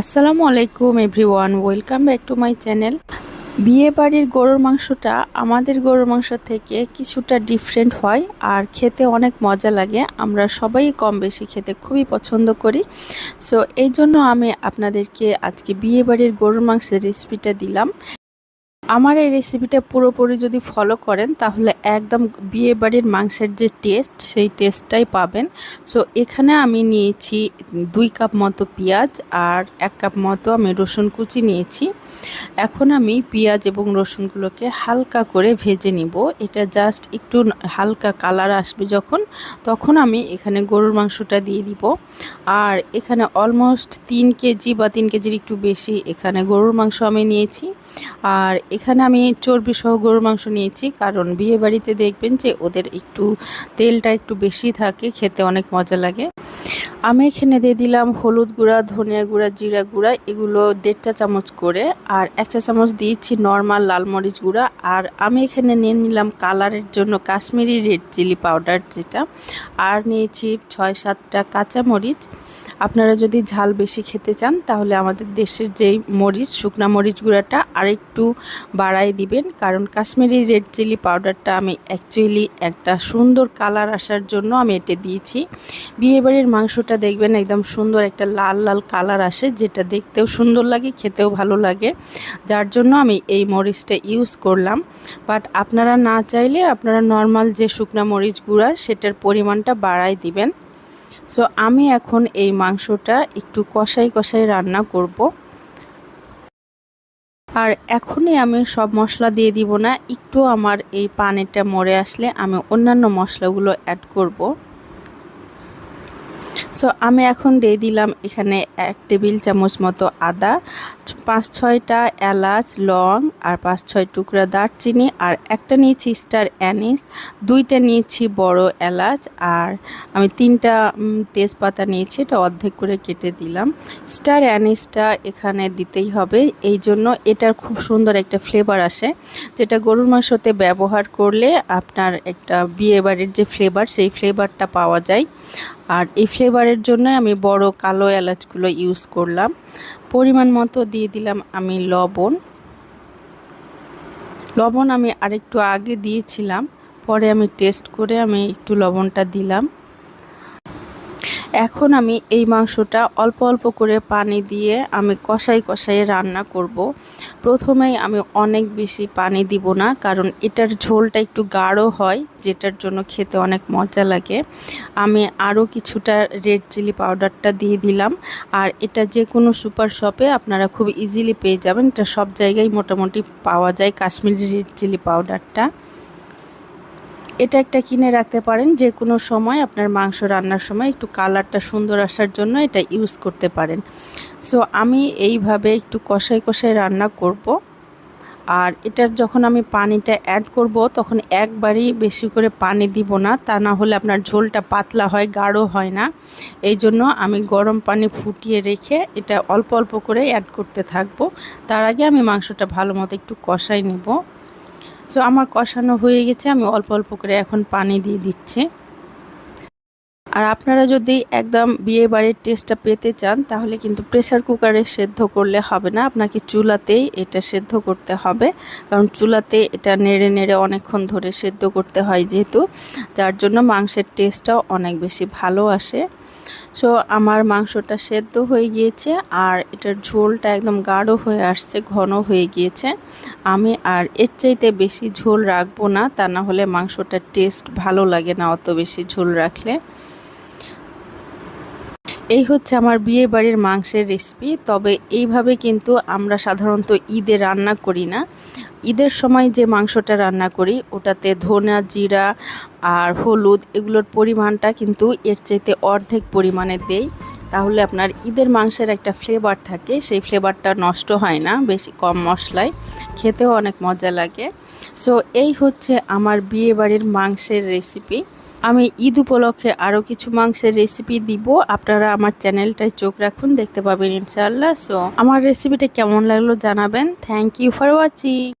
আসসালামু আলাইকুম everyone, welcome back to my channel. বিয়ে বাড়ির গরুর মাংসটা আমাদের গরুর মাংস থেকে কিছুটা ডিফারেন্ট হয় আর খেতে অনেক মজা লাগে। আমরা সবাই কম বেশি খেতে খুবই পছন্দ করি। সো এই জন্য আমি আপনাদেরকে আজকে বিয়ে বাড়ির গরুর মাংসের রেসিপিটা দিলাম। আমার এই রেসিপিটা পুরোপুরি যদি ফলো করেন, তাহলে একদম বিয়ে বাড়ির মাংসের যে টেস্ট সেই টেস্টটাই পাবেন। সো এখানে আমি নিয়েছি দুই কাপ মতো পেঁয়াজ আর এক কাপ মতো আমি রসুন কুচি নিয়েছি। এখন আমি পেঁয়াজ এবং রসুনগুলোকে হালকা করে ভেজে নিব। এটা জাস্ট একটু হালকা কালার আসবে যখন, তখন আমি এখানে গরুর মাংসটা দিয়ে দিব। আর এখানে অলমোস্ট তিন কেজি বা তিন কেজির একটু বেশি এখানে গরুর মাংস আমি নিয়েছি। আর এখানে আমি চর্বি সহ গরুর মাংস নিয়েছি, কারণ বিয়ে বাড়িতে দেখবেন যে ওদের একটু তেলটা একটু বেশি থাকে, খেতে অনেক মজা লাগে। আমি এখানে দিয়ে দিলাম হলুদ গুঁড়া, ধনিয়া গুঁড়া, জিরা গুঁড়া, এগুলো দেড়টা চামচ করে, আর এক চা চামচ দিয়েছি নর্মাল লাল মরিচ গুঁড়া, আর আমি এখানে নিয়ে নিলাম কালারের জন্য কাশ্মীরি রেড চিলি পাউডার যেটা, আর নিয়েছি ছয় সাতটা কাঁচা মরিচ। আপনারা যদি ঝাল বেশি খেতে চান, তাহলে আমাদের দেশের যেই মরিচ, শুকনা মরিচ গুঁড়াটা আরেকটু বাড়াই দিবেন। কারণ কাশ্মীরি রেড চিলি পাউডারটা আমি অ্যাকচুয়ালি একটা সুন্দর কালার আসার জন্য আমি এটে দিয়েছি। বিয়েবাড়ির মাংসটা দেখবেন একদম সুন্দর একটা লাল লাল কালার আসে, যেটা দেখতেও সুন্দর লাগে, খেতেও ভালো লাগে। যার জন্য আমি এই মরিচটা ইউজ করলাম। বাট আপনারা না চাইলে আপনারা নর্মাল যে শুকনা মরিচ গুঁড়া, সেটার পরিমাণটা বাড়াই দিবেন। সো আমি এখন এই মাংসটা একটু কষাই কষাই রান্না করব। আর এখনই আমি সব মশলা দিয়ে দিব না, একটু আমার এই পানিটা মরে আসলে আমি অন্যান্য মশলাগুলো অ্যাড করব। সো আমি এখন দিয়ে দিলাম এখানে এক টেবিল চামচ মতো আদা পাঁচ ছয়টা এলাচ, লং আর পাঁচ ছয় টুকরা দারচিনি আর একটা নিয়েছি স্টার অ্যানিস, দুইটা নিয়েছি বড় এলাচ আর আমি তিনটা তেজপাতা নিয়েছি, এটা অর্ধেক করে কেটে দিলাম। স্টার অ্যানিসটা এখানে দিতেই হবে, এই জন্য এটার খুব সুন্দর একটা ফ্লেভার আসে, যেটা গরুর মাংসতে ব্যবহার করলে আপনার একটা বিয়ে বাড়ির যে ফ্লেভার, সেই ফ্লেভারটা পাওয়া যায়। আর এই ফ্লেভারের জন্য আমি বড় কালো এলাচগুলো ইউজ করলাম। পরিমাণ মতো দিয়ে দিলাম আমি লবণ। লবণ আমি আরেকটু আগে দিয়েছিলাম, পরে আমি টেস্ট করে আমি একটু লবণটা দিলাম। এখন আমি এই মাংসটা অল্প অল্প করে পানি দিয়ে আমি কষাই কষাই রান্না করব। প্রথমেই আমি অনেক বেশি পানি দিব না, কারণ এটার ঝোলটা একটু গাঢ় হয়, যেটার জন্য খেতে অনেক মজা লাগে। আমি আরও কিছুটা রেড চিলি পাউডারটা দিয়ে দিলাম, আর এটা যে কোনো সুপার শপে আপনারা খুব ইজিলি পেয়ে যাবেন। এটা সব জায়গায় মোটামুটি পাওয়া যায় কাশ্মীরি রেড চিলি পাউডারটা। এটা একটা কিনে রাখতে পারেন যে কোনো সময় আপনার মাংস রান্নার সময় একটু কালারটা সুন্দর আসার জন্য এটা ইউজ করতে পারেন। সো আমি এইভাবে একটু কষাই কষাই রান্না করব। আর এটার যখন আমি পানিটা অ্যাড করব, তখন একবারই বেশি করে পানি দিব না, তা না হলে আপনার ঝোলটা পাতলা হয়, গাঢ় হয় না। এই জন্য আমি গরম পানি ফুটিয়ে রেখে এটা অল্প অল্প করে অ্যাড করতে থাকব। তার আগে আমি মাংসটা ভালো মতো একটু কষাই নেব। সো আমার কষানো হয়ে গেছে, আমি অল্প অল্প করে এখন পানি দিয়ে দিচ্ছি। আর আপনারা যদি একদম বিয়ে বাড়ির টেস্টটা পেতে চান, তাহলে কিন্তু প্রেসার কুকারে সেদ্ধ করলে হবে না। আপনাকে চুলাতেই এটা সেদ্ধ করতে হবে। কারণ চুলাতে এটা নেড়ে নেড়ে অনেকক্ষণ ধরে সেদ্ধ করতে হয় যেহেতু। যার জন্য মাংসের টেস্টটাও অনেক বেশি ভালো আসে। সো আমার মাংসটা সেদ্ধ হয়ে গিয়েছে আর এটার ঝোলটা একদম গাঢ় হয়ে আসছে, ঘন হয়ে গিয়েছে। আমি আর এর চাইতে বেশি ঝোল রাখব না, তা না হলে মাংসটার টেস্ট ভালো লাগে না অত বেশি ঝোল রাখলে। এই হচ্ছে আমার বিয়ে বাড়ির মাংসের রেসিপি তবে এইভাবে কিন্তু আমরা সাধারণত ঈদে রান্না করি না। ঈদের সময় যে মাংসটা রান্না করি, ওটাতে ধনা জিরা আর হলুদ এগুলোর পরিমাণটা কিন্তু এর চাইতে অর্ধেক পরিমাণে দেই। তাহলে আপনার ঈদের মাংসের একটা ফ্লেভার থাকে, সেই ফ্লেভারটা নষ্ট হয় না, বেশি কম মশলায়। খেতেও অনেক মজা লাগে। সো এই হচ্ছে আমার বিয়ে বাড়ির মাংসের রেসিপি আমি ঈদ উপলক্ষে আরও কিছু মাংসের রেসিপি দিব। আপনারা আমার চ্যানেলটায় চোখ রাখুন, দেখতে পাবেন ইনশাল্লাহ সো আমার রেসিপিটা কেমন লাগল জানাবেন। Thank you for watching